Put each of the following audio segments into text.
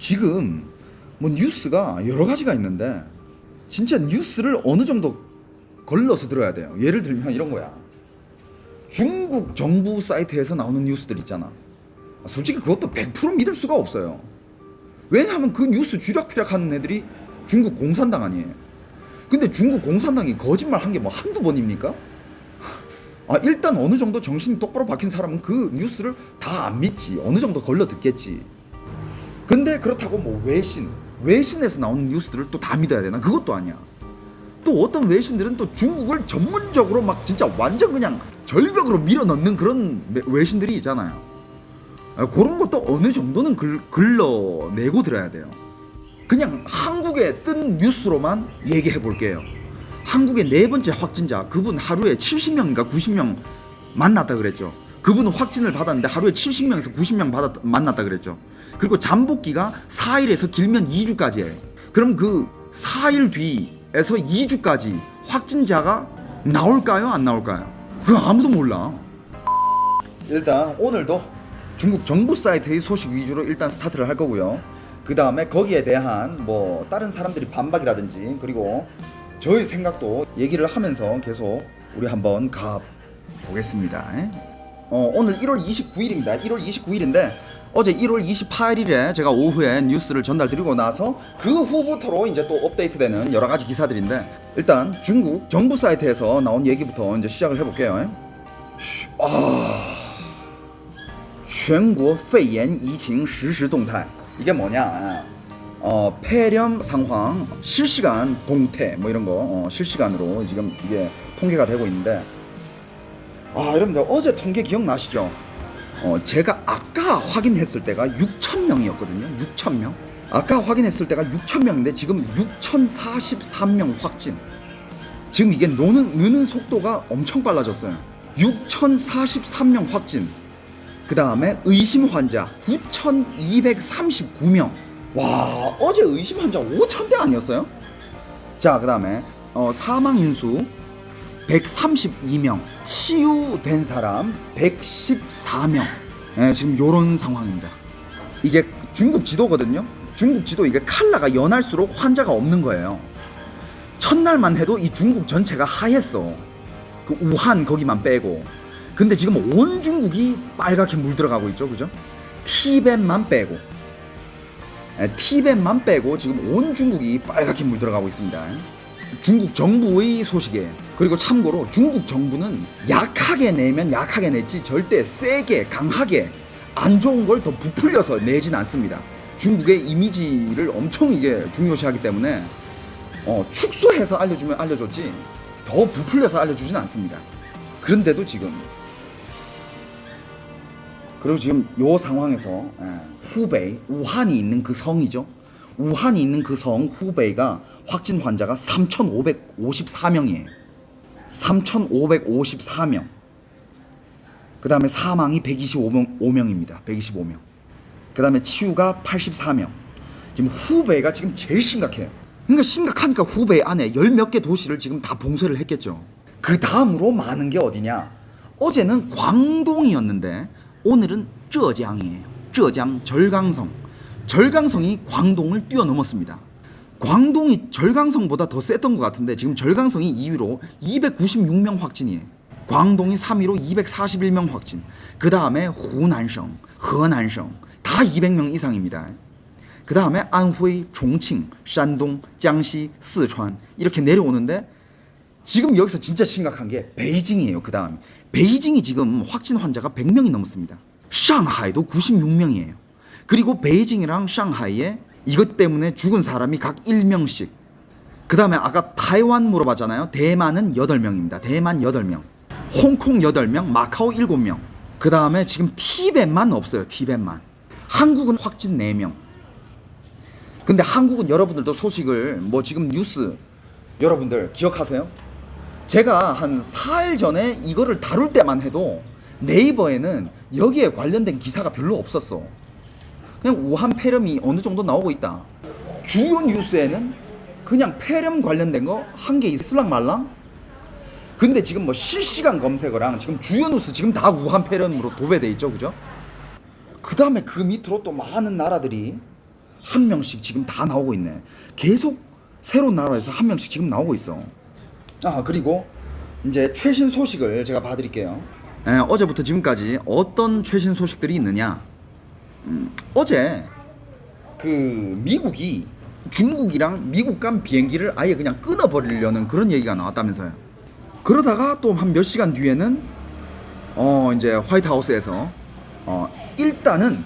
지금 뭐 뉴스가 여러 가지가 있는데 진짜 뉴스를 어느 정도 걸러서 들어야 돼요. 예를 들면 이런 거야. 중국 정부 사이트에서 나오는 뉴스들 있잖아. 솔직히 그것도 100% 믿을 수가 없어요. 왜냐하면 그 뉴스 쥐락펴락 하는 애들이 중국 공산당 아니에요. 근데 중국 공산당이 거짓말 한 게 뭐 한두 번입니까? 아, 일단 어느 정도 정신이 똑바로 박힌 사람은 그 뉴스를 다 안 믿지. 어느 정도 걸러 듣겠지. 근데 그렇다고 뭐 외신, 외신에서 나오는 뉴스들을 또 다 믿어야 되나? 그것도 아니야. 또 어떤 외신들은 또 중국을 전문적으로 막 진짜 완전 그냥 절벽으로 밀어넣는 그런 외- 외신들이 있잖아요. 아, 그런 것도 어느 정도는 글, 글러내고 들어야 돼요. 그냥 한국에 뜬 뉴스로만 얘기해 볼게요. 한국의 네 번째 확진자 그분 하루에 70명인가 90명 만났다 그랬죠. 그분은 확진을 받았는데 하루에 70명에서 90명 받았 만났다 그랬죠. 그리고 잠복기가 4일에서 길면 2주까지예요. 그럼 그 4일 뒤에서 2주까지 확진자가 나올까요? 안 나올까요? 그거 아무도 몰라. 일단 오늘도 중국 정부 사이트의 소식 위주로 일단 스타트를 할 거고요. 그 다음에 거기에 대한 뭐 다른 사람들이 반박이라든지 그리고 저의 생각도 얘기를 하면서 계속 우리 한번 가 보겠습니다. 어, 오늘 1월 29일입니다. 1월 29일인데 어제 1월 28일에 제가 오후에 뉴스를 전달드리고 나서 그 후부터로 이제 또 업데이트되는 여러 가지 기사들인데 일단 중국 정부 사이트에서 나온 얘기부터 이제 시작을 해볼게요. 쉬, 아. 全国肺炎疫情实时动态 이게 뭐냐? 어 폐렴 상황 실시간 동태 뭐 이런 거 어, 실시간으로 지금 이게 통계가 되고 있는데 아 여러분들 어제 통계 기억나시죠? 어 제가 아까 확인했을 때가 6천 명이었거든요. 6천 명. 아까 확인했을 때가 6천 명인데 지금 6,043명 확진. 지금 이게 노는 느는 속도가 엄청 빨라졌어요. 6,043명 확진. 그 다음에 의심 환자 9,239명. 와, 어제 의심 환자 5,000대 아니었어요? 자, 그 다음에 어, 사망 인수 132명, 치유된 사람 114명. 예, 지금 요런 상황입니다. 이게 중국 지도거든요. 중국 지도 이게 칼라가 연할수록 환자가 없는 거예요. 첫날만 해도 이 중국 전체가 하였어. 그 우한 거기만 빼고. 근데 지금 온 중국이 빨갛게 물들어가고 있죠, 그죠? 티벳만 빼고. 예, 티벳만 빼고 지금 온 중국이 빨갛게 물들어가고 있습니다. 중국 정부의 소식이에요. 그리고 참고로 중국 정부는 약하게 내면 약하게 냈지 절대 세게 강하게 안 좋은 걸 더 부풀려서 내진 않습니다. 중국의 이미지를 엄청 이게 중요시하기 때문에 어, 축소해서 알려주면 알려줬지 더 부풀려서 알려주진 않습니다. 그런데도 지금 그리고 지금 요 상황에서 예, 후베이 우한이 있는 그 성이죠. 우한이 있는 그 성 후베이가 확진 환자가 3,554명이에요. 3,554명. 그 다음에 사망이 125명, 입니다 125명. 그 다음에 치유가 84명. 지금 후베이가 지금 제일 심각해요. 그러니까 심각하니까 후베이 안에 열 몇 개 도시를 지금 다 봉쇄를 했겠죠. 그 다음으로 많은 게 어디냐? 어제는 광동이었는데 오늘은 쩌장이에요. 쩌장 절강성. 절강성이 광동을 뛰어넘었습니다. 광동이 절강성보다 더 셌던 것 같은데 지금 절강성이 2위로 296명 확진이에요. 광동이 3위로 241명 확진. 그 다음에 후난성, 허난성 다 200명 이상입니다. 그 다음에 안후이, 종칭, 산동, 장시, 쓰촨 이렇게 내려오는데 지금 여기서 진짜 심각한 게 베이징이에요. 그 다음에 베이징이 지금 확진 환자가 100명이 넘었습니다. 상하이도 96명이에요. 그리고 베이징이랑 상하이에 이것 때문에 죽은 사람이 각 1명씩. 그 다음에 아까 타이완 물어봤잖아요. 대만은 8명입니다. 대만 8명. 홍콩 8명, 마카오 7명. 그 다음에 지금 티벳만 없어요. 티벳만. 한국은 확진 4명. 근데 한국은 여러분들도 소식을 뭐 지금 뉴스 여러분들 기억하세요? 제가 한 4일 전에 이거를 다룰 때만 해도 네이버에는 여기에 관련된 기사가 별로 없었어. 그냥 우한 폐렴이 어느 정도 나오고 있다. 주요 뉴스에는 그냥 폐렴 관련된 거 한 개 있을랑 말랑? 근데 지금 뭐 실시간 검색어랑 지금 주요 뉴스 지금 다 우한 폐렴으로 도배돼 있죠, 그죠? 그 다음에 그 밑으로 또 많은 나라들이 한 명씩 지금 다 나오고 있네. 계속 새로운 나라에서 한 명씩 지금 나오고 있어. 아 그리고 이제 최신 소식을 제가 봐드릴게요. 예, 어제부터 지금까지 어떤 최신 소식들이 있느냐? 음, 어제 그 미국이 중국이랑 미국 간 비행기를 아예 그냥 끊어버리려는 그런 얘기가 나왔다면서요. 그러다가 또 한 몇 시간 뒤에는 어 이제 화이트하우스에서 어 일단은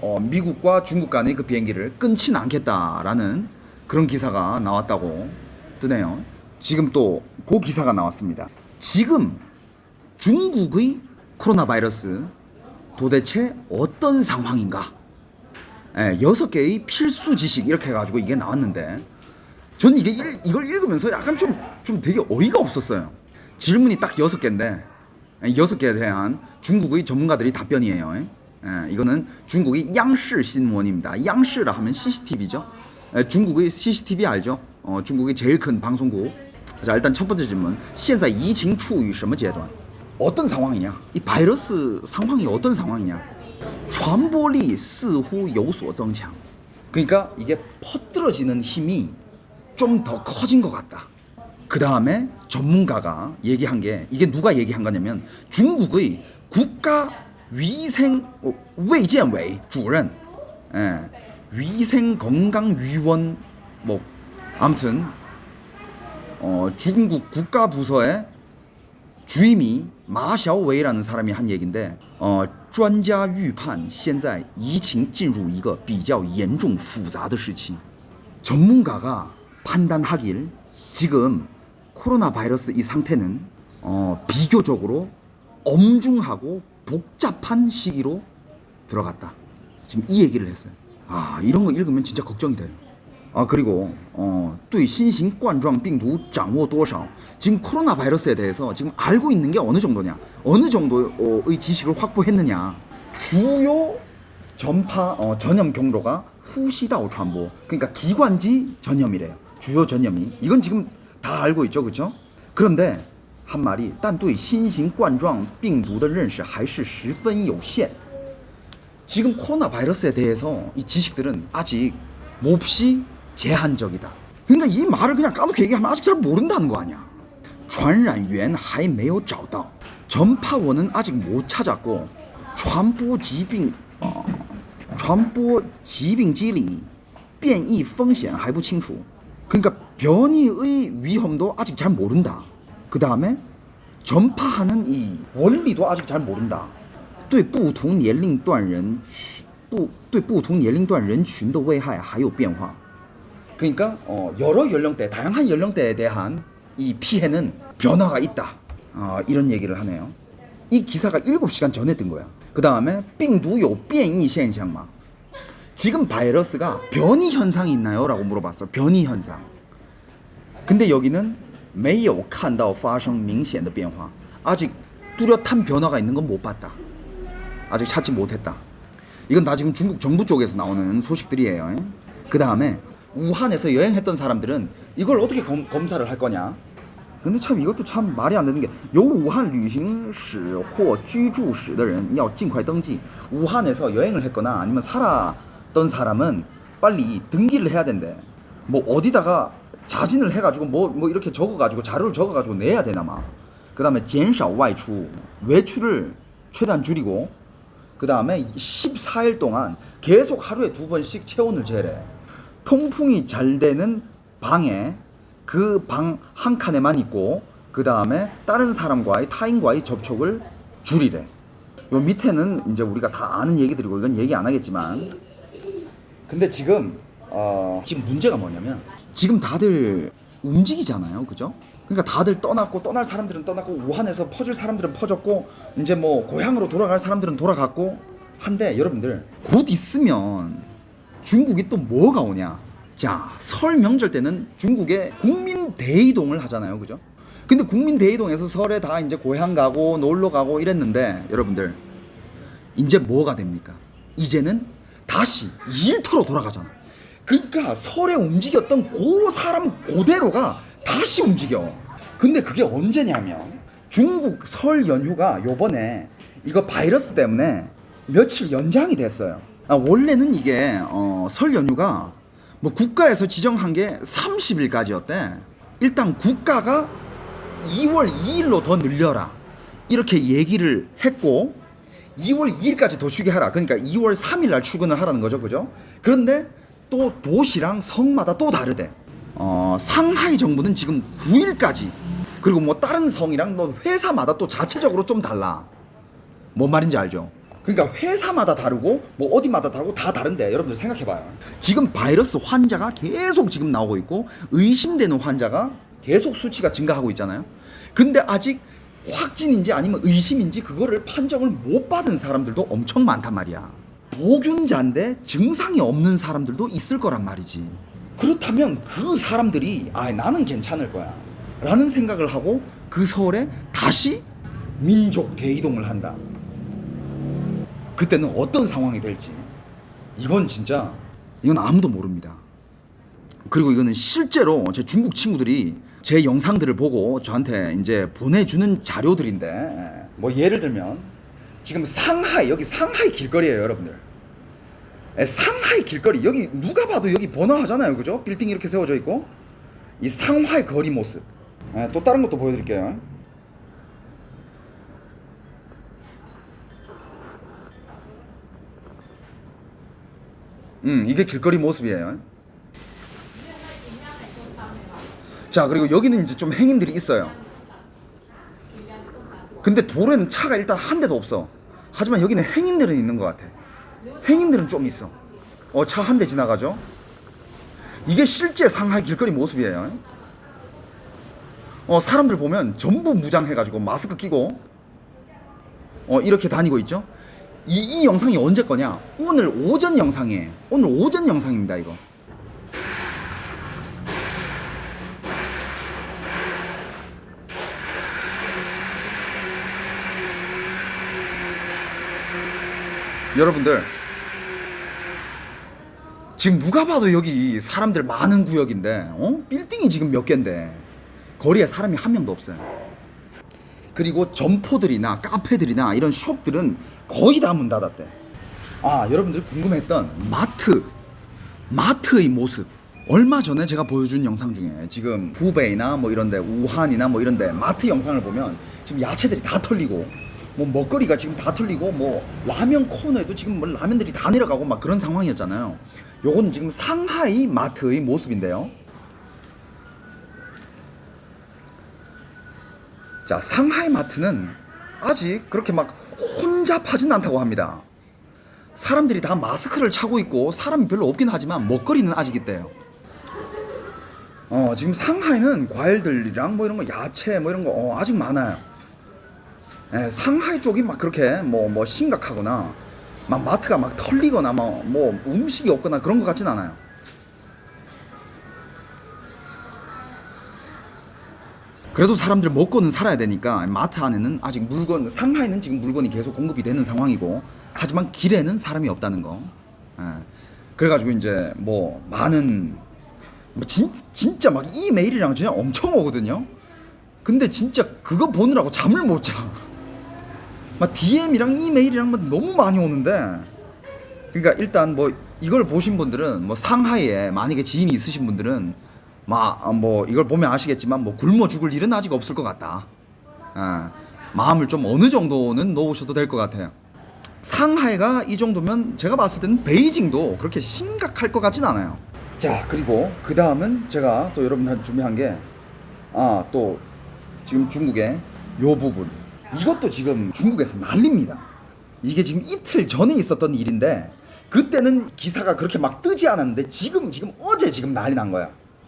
어 미국과 중국 간의 그 비행기를 끊지는 않겠다라는 그런 기사가 나왔다고 뜨네요. 지금 또 그 기사가 나왔습니다. 지금 중국의 코로나 바이러스 도대체 어떤 상황인가? 예, 여섯 개의 필수 지식 이렇게 해가지고 이게 나왔는데 전 이게 일- 이걸 읽으면서 약간 좀 좀 되게 어이가 없었어요. 질문이 딱 여섯 개인데 예, 여섯 개에 대한 중국의 전문가들이 답변이에요. 예, 이거는 중국의 양시 신문입니다. 양시라 하면 CCTV죠. 예, 중국의 CCTV 알죠? 어, 중국의 제일 큰 방송국. 자 일단 첫 번째 질문. 现在疫情处于什么阶段? 어떤 상황이냐? 이 바이러스 상황이 어떤 상황이냐? 전보리 스후 요소정창. 그러니까 이게 퍼뜨려지는 힘이 좀 더 커진 것 같다. 그 다음에 전문가가 얘기한 게 이게 누가 얘기한 거냐면 중국의 국가 위생 어, 외지안웨이 주任, 예, 위생 건강 위원 뭐 아무튼 어, 중국 국가 부서의 주임이 마샤오웨이라는 사람이 한 얘긴데 어, 专家预判现在疫情进入一个比较严重复杂的时期. 전문가가 판단하길 지금 코로나 바이러스 이 상태는 어, 비교적으로 엄중하고 복잡한 시기로 들어갔다. 지금 이 얘기를 했어요. 아 이런 거 읽으면 진짜 걱정이 돼요. 아 그리고 어, 对新型冠状病毒掌握多少? 지금 코로나 바이러스에 대해서 지금 알고 있는 게 어느 정도냐? 어느 정도의 지식을 확보했느냐? 주요 전파 어, 전염 경로가 후시다오传播 그러니까 기관지 전염이래요. 주요 전염이 이건 지금 다 알고 있죠, 그렇죠? 그런데 한 말이 但对新型冠状病毒的认识还是十分有限. 지금 코로나 바이러스에 대해서 이 지식들은 아직 몹시 제한적이다. 그러니까 이 말을 그냥 까놓고 얘기하면 아직 잘 모른다는 거 아니야. 传染源还没有找到. 전파원은 아직 못 찾았고 传播疾病 어, 传播疾病机理变异风险还不清楚. 그러니까 변이의 위험도 아직 잘 모른다. 그 다음에 전파하는 이 원리도 아직 잘 모른다. 对不同年龄段人不对不同年龄段人群的危害还有变化. 그러니까 어, 여러 연령대, 다양한 연령대에 대한 이 피해는 변화가 있다. 어, 이런 얘기를 하네요. 이 기사가 7시간 전에 뜬 거야. 그 다음에 빙두요 비행이 현상마. 지금 바이러스가 변이 현상이 있나요? 라고 물어봤어. 변이 현상. 근데 여기는 매요 칸다오 파생 밍显의 변화. 아직 뚜렷한 변화가 있는 건 못 봤다. 아직 찾지 못했다. 이건 다 지금 중국 정부 쪽에서 나오는 소식들이에요. 그 다음에 우한에서 여행했던 사람들은 이걸 어떻게 검, 검사를 할 거냐? 근데 참 이것도 참 말이 안 되는 게, 有武汉旅行史或居住史的人要尽快登记. 우한에서 여행을 했거나 아니면 살았던 사람은 빨리 등기를 해야 된대. 뭐 어디다가 자진을 해가지고 뭐, 뭐 이렇게 적어가지고 자료를 적어가지고 내야 되나 마. 그 다음에 减少外出 외출을 최대한 줄이고 그 다음에 14일 동안 계속 하루에 두 번씩 체온을 재래. 통풍이 잘 되는 방에 그 방 한 칸에만 있고 그 다음에 다른 사람과의 타인과의 접촉을 줄이래. 요 밑에는 이제 우리가 다 아는 얘기들이고 이건 얘기 안 하겠지만 근데 지금 어 지금 문제가 뭐냐면 지금 다들 움직이잖아요, 그죠? 그러니까 다들 떠났고 떠날 사람들은 떠났고 우한에서 퍼질 사람들은 퍼졌고 이제 뭐 고향으로 돌아갈 사람들은 돌아갔고 한데 여러분들 곧 있으면 중국이 또 뭐가 오냐? 자, 설 명절 때는 중국에 국민 대이동을 하잖아요, 그죠? 근데 국민 대이동에서 설에 다 이제 고향 가고 놀러 가고 이랬는데 여러분들 이제 뭐가 됩니까? 이제는 다시 일터로 돌아가잖아. 그러니까 설에 움직였던 그 사람 그대로가 다시 움직여. 근데 그게 언제냐면 중국 설 연휴가 요번에 이거 바이러스 때문에 며칠 연장이 됐어요. 아, 원래는 이게 어, 설 연휴가 뭐 국가에서 지정한 게 30일까지였대. 일단 국가가 2월 2일로 더 늘려라. 이렇게 얘기를 했고 2월 2일까지 더 쉬게 하라. 그러니까 2월 3일 날 출근을 하라는 거죠. 그죠? 그런데 또 도시랑 성마다 또 다르대. 어, 상하이 정부는 지금 9일까지 그리고 뭐 다른 성이랑 뭐 회사마다 또 자체적으로 좀 달라. 뭔 말인지 알죠? 그러니까 회사마다 다르고 뭐 어디마다 다르고 다 다른데 여러분들 생각해봐요. 지금 바이러스 환자가 계속 지금 나오고 있고 의심되는 환자가 계속 수치가 증가하고 있잖아요. 근데 아직 확진인지 아니면 의심인지 그거를 판정을 못 받은 사람들도 엄청 많단 말이야. 보균자인데 증상이 없는 사람들도 있을 거란 말이지. 그렇다면 그 사람들이 아 나는 괜찮을 거야 라는 생각을 하고 그 서울에 다시 민족 대이동을 한다. 그때는 어떤 상황이 될지. 이건 진짜 이건 아무도 모릅니다. 그리고 이거는 실제로 제 중국 친구들이 제 영상들을 보고 저한테 이제 보내주는 자료들인데 뭐 예를 들면 지금 상하이 여기 상하이 길거리예요 여러분들. 에, 상하이 길거리 여기 누가 봐도 여기 번화하잖아요 그죠? 빌딩 이렇게 세워져 있고. 이 상하이 거리 모습. 에, 또 다른 것도 보여드릴게요 음 이게 길거리 모습이에요. 자 그리고 여기는 이제 좀 행인들이 있어요. 근데 도로에는 차가 일단 한 대도 없어. 하지만 여기는 행인들은 있는 것 같아. 행인들은 좀 있어. 어 차 한 대 지나가죠? 이게 실제 상하이 길거리 모습이에요. 어 사람들 보면 전부 무장해가지고 마스크 끼고 어 이렇게 다니고 있죠 이, 이 영상이 언제 거냐 오늘 오전 영상이에요 오늘 오전 영상입니다 이거 여러분들 지금 누가 봐도 여기 사람들 많은 구역인데 어? 빌딩이 지금 몇 개인데 거리에 사람이 한 명도 없어요. 그리고 점포들이나 카페들이나 이런 숍들은 거의 다 문 닫았대. 아 여러분들 궁금했던 마트 마트의 모습 얼마 전에 제가 보여준 영상 중에 지금 후베이나 뭐 이런데 우한이나 뭐 이런데 마트 영상을 보면 지금 야채들이 다 털리고 뭐 먹거리가 지금 다 털리고 뭐 라면 코너에도 지금 뭐 라면들이 다 내려가고 막 그런 상황이었잖아요. 요건 지금 상하이 마트의 모습인데요. 자, 상하이 마트는 아직 그렇게 막 혼잡하진 않다고 합니다. 사람들이 다 마스크를 차고 있고 사람이 별로 없긴 하지만 먹거리는 아직 있대요. 어, 지금 상하이는 과일들이랑 뭐 이런 거 야채 뭐 이런 거 어, 아직 많아요. 예, 상하이 쪽이 막 그렇게 뭐, 뭐 심각하거나 막 마트가 막 털리거나 뭐, 뭐 음식이 없거나 그런 것 같진 않아요. 그래도 사람들 먹고는 살아야 되니까 마트 안에는 아직 물건 상하이는 지금 물건이 계속 공급이 되는 상황이고 하지만 길에는 사람이 없다는 거. 예. 그래가지고 이제 뭐 많은 뭐 진, 진짜 막 이메일이랑 진짜 엄청 오거든요. 근데 진짜 그거 보느라고 잠을 못 자. 막 DM이랑 이메일이랑 막 너무 많이 오는데 그러니까 일단 뭐 이걸 보신 분들은 뭐 상하이에 만약에 지인이 있으신 분들은 막뭐 이걸 보면 아시겠지만 뭐 굶어 죽을 일은 아직 없을 것 같다. 아, 마음을 좀 어느 정도는 놓으셔도 될 것 같아요. 상하이가 이 정도면 제가 봤을 때는 베이징도 그렇게 심각할 것 같진 않아요. 자 그리고 그 다음은 제가 또 여러분한테 준비한 게 아 또 지금 중국의 요 부분 이것도 지금 중국에서 난립니다. 이게 지금 이틀 전에 있었던 일인데 그때는 기사가 그렇게 막 뜨지 않았는데 지금 지금 어제 지금 난리 난 거야.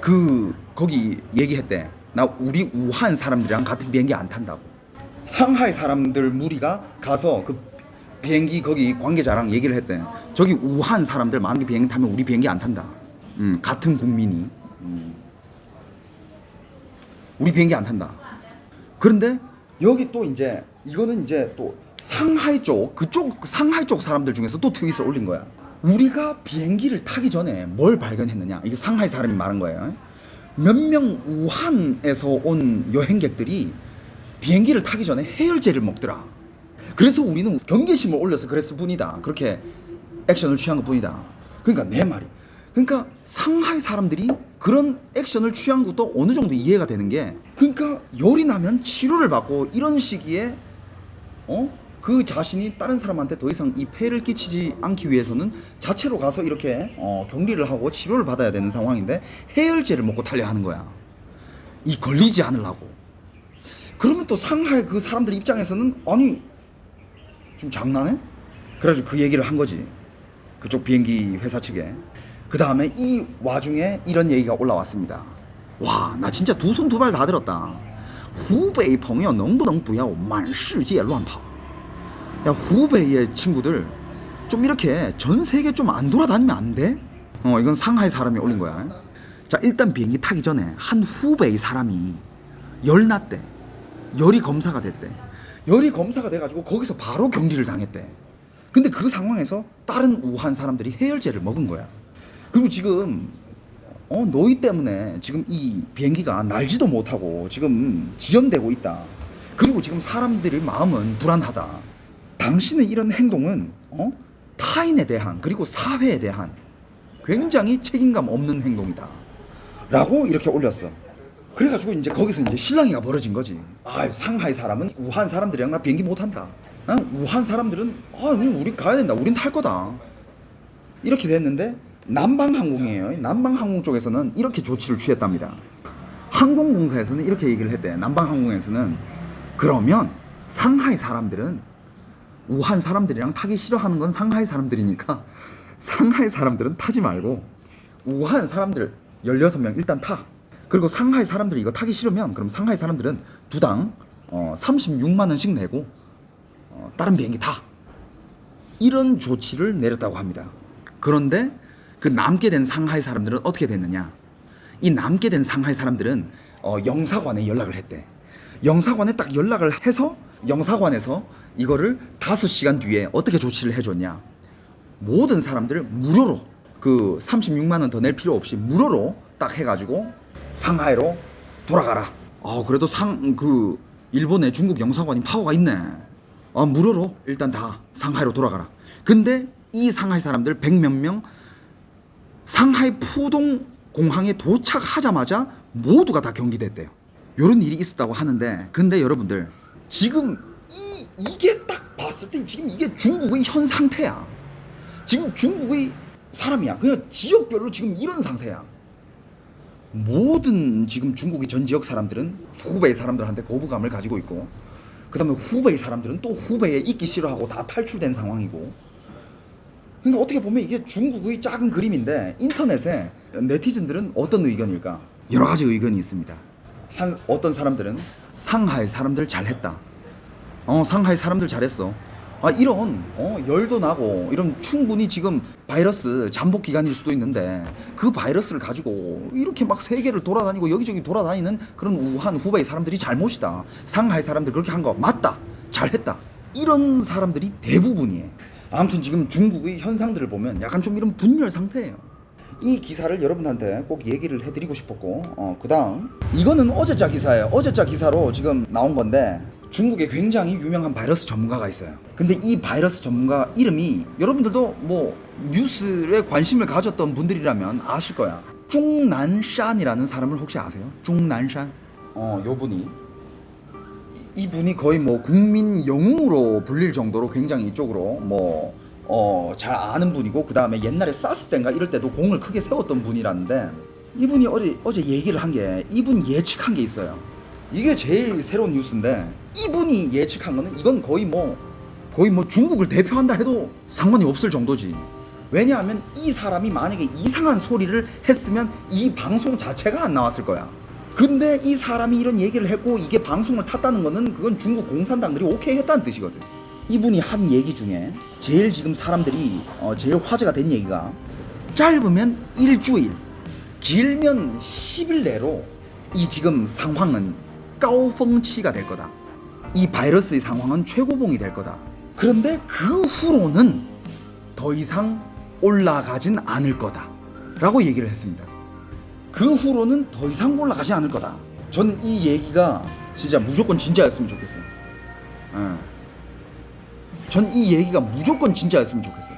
그 거기 얘기했대. 나 우리 우한 사람들이랑 같은 비행기 안 탄다고. 상하이 사람들 무리가 가서 그 비행기 거기 관계자랑 얘기를 했대. 저기 우한 사람들 만약에 비행기 타면 우리 비행기 안 탄다. 음, 같은 국민이. 음. 우리 비행기 안 탄다. 그런데 여기 또 이제 이거는 이제 또 상하이 쪽 그쪽 상하이 쪽 사람들 중에서 또 트윗을 올린 거야. 우리가 비행기를 타기 전에 뭘 발견했느냐? 이게 상하이 사람이 말한 거예요. 몇 명 우한에서 온 여행객들이 비행기를 타기 전에 해열제를 먹더라. 그래서 우리는 경계심을 올려서 그랬을 뿐이다. 그렇게 액션을 취한 것 뿐이다. 그러니까 내 말이. 그러니까 상하이 사람들이 그런 액션을 취한 것도 어느 정도 이해가 되는 게 그러니까 열이 나면 치료를 받고 이런 시기에 어? 그 자신이 다른 사람한테 더 이상 이 폐를 끼치지 않기 위해서는 자체로 가서 이렇게 어, 격리를 하고 치료를 받아야 되는 상황인데 해열제를 먹고 달려 하는 거야. 이 걸리지 않으려고. 그러면 또 상하이 그 사람들 입장에서는 아니 좀 장난해? 그래가지고 그 얘기를 한 거지. 그쪽 비행기 회사 측에. 그 다음에 이 와중에 이런 얘기가 올라왔습니다. 와, 나 진짜 두 손 두 발 다 들었다. 후베이 朋友能不能不要满世界乱跑? 야, 후베이의 친구들 좀 이렇게 전 세계 좀 안 돌아다니면 안 돼? 어, 이건 상하이 사람이 올린 거야. 자, 일단 비행기 타기 전에 한 후베이 사람이 열 났대. 열이 검사가 됐대. 열이 검사가 돼가지고 거기서 바로 격리를 당했대. 근데 그 상황에서 다른 우한 사람들이 해열제를 먹은 거야. 그리고 지금 어 너희 때문에 지금 이 비행기가 날지도 못하고 지금 지연되고 있다. 그리고 지금 사람들의 마음은 불안하다. 당신의 이런 행동은 어 타인에 대한 그리고 사회에 대한 굉장히 책임감 없는 행동이다. 라고 이렇게 올렸어. 그래가지고 이제 거기서 이제 실랑이가 벌어진 거지. 아, 상하이 사람은 우한 사람들이랑 나 비행기 못 한다. 어? 우한 사람들은 아, 우린 가야 된다. 우린 탈 거다. 이렇게 됐는데 남방항공이에요. 남방항공 쪽에서는 이렇게 조치를 취했답니다. 항공공사에서는 이렇게 얘기를 했대. 남방항공에서는 그러면 상하이 사람들은 우한 사람들이랑 타기 싫어하는 건 상하이 사람들이니까 상하이 사람들은 타지 말고 우한 사람들 16명 일단 타. 그리고 상하이 사람들이 이거 타기 싫으면 그럼 상하이 사람들은 두당 어, 36만 원씩 내고 어, 다른 비행기 타. 이런 조치를 내렸다고 합니다. 그런데 그 남게 된 상하이 사람들은 어떻게 됐느냐? 이 남게 된 상하이 사람들은 어, 영사관에 연락을 했대. 영사관에 딱 연락을 해서 영사관에서 이거를 다섯 시간 뒤에 어떻게 조치를 해줬냐? 모든 사람들 무료로 그 36만 원 더 낼 필요 없이 무료로 딱 해가지고 상하이로 돌아가라. 아 그래도 상 그 일본의 중국 영사관이 파워가 있네. 아 무료로 일단 다 상하이로 돌아가라. 근데 이 상하이 사람들 백몇명 상하이 푸동 공항에 도착하자마자 모두가 다 경기됐대요. 이런 일이 있었다고 하는데 근데 여러분들 지금 이 이게 딱 봤을 때 지금 이게 중국의 현 상태야. 지금 중국의 사람이야. 그냥 지역별로 지금 이런 상태야. 모든 지금 중국의 전 지역 사람들은 후베이 사람들한테 거부감을 가지고 있고 그 다음에 후베이 사람들은 또 후베이에 있기 싫어하고 다 탈출된 상황이고 그러니까 어떻게 보면 이게 중국의 작은 그림인데 인터넷에 네티즌들은 어떤 의견일까? 여러 가지 의견이 있습니다. 한 어떤 사람들은 상하이 사람들 잘했다. 어 상하이 사람들 잘했어. 아 이런 어 열도 나고 이런 충분히 지금 바이러스 잠복 기간일 수도 있는데 그 바이러스를 가지고 이렇게 막 세계를 돌아다니고 여기저기 돌아다니는 그런 우한 후베이 사람들이 잘못이다. 상하이 사람들 그렇게 한 거 맞다. 잘했다. 이런 사람들이 대부분이에요. 아무튼 지금 중국의 현상들을 보면 약간 좀 이런 분열 상태예요. 이 기사를 여러분한테 꼭 얘기를 해드리고 싶었고 어, 그 다음 이거는 어제자 기사예요. 어제자 기사로 지금 나온 건데 중국에 굉장히 유명한 바이러스 전문가가 있어요. 근데 이 바이러스 전문가 이름이 여러분들도 뭐 뉴스에 관심을 가졌던 분들이라면 아실 거야. 중난산이라는 사람을 혹시 아세요? 중난산 어 요분이 이- 이분이 거의 뭐 국민 영웅으로 불릴 정도로 굉장히 이쪽으로 뭐 어, 잘 아는 분이고 그 다음에 옛날에 사스 때인가 이럴 때도 공을 크게 세웠던 분이라는데 이분이 어제, 어제 얘기를 한 게 이분 예측한 게 있어요. 이게 제일 새로운 뉴스인데 이분이 예측한 거는 이건 거의 뭐 거의 뭐 중국을 대표한다 해도 상관이 없을 정도지. 왜냐하면 이 사람이 만약에 이상한 소리를 했으면 이 방송 자체가 안 나왔을 거야. 근데 이 사람이 이런 얘기를 했고 이게 방송을 탔다는 거는 그건 중국 공산당들이 오케이 했다는 뜻이거든. 이분이 한 얘기 중에 제일 지금 사람들이 어, 제일 화제가 된 얘기가 짧으면 일주일, 길면 10일 내로 이 지금 상황은 까오펑치가 될 거다. 이 바이러스의 상황은 최고봉이 될 거다. 그런데 그 후로는 더 이상 올라가진 않을 거다. 라고 얘기를 했습니다. 그 후로는 더 이상 올라가지 않을 거다. 전 이 얘기가 진짜 무조건 진짜였으면 좋겠어요. 전 이 얘기가 무조건 진짜였으면 좋겠어요.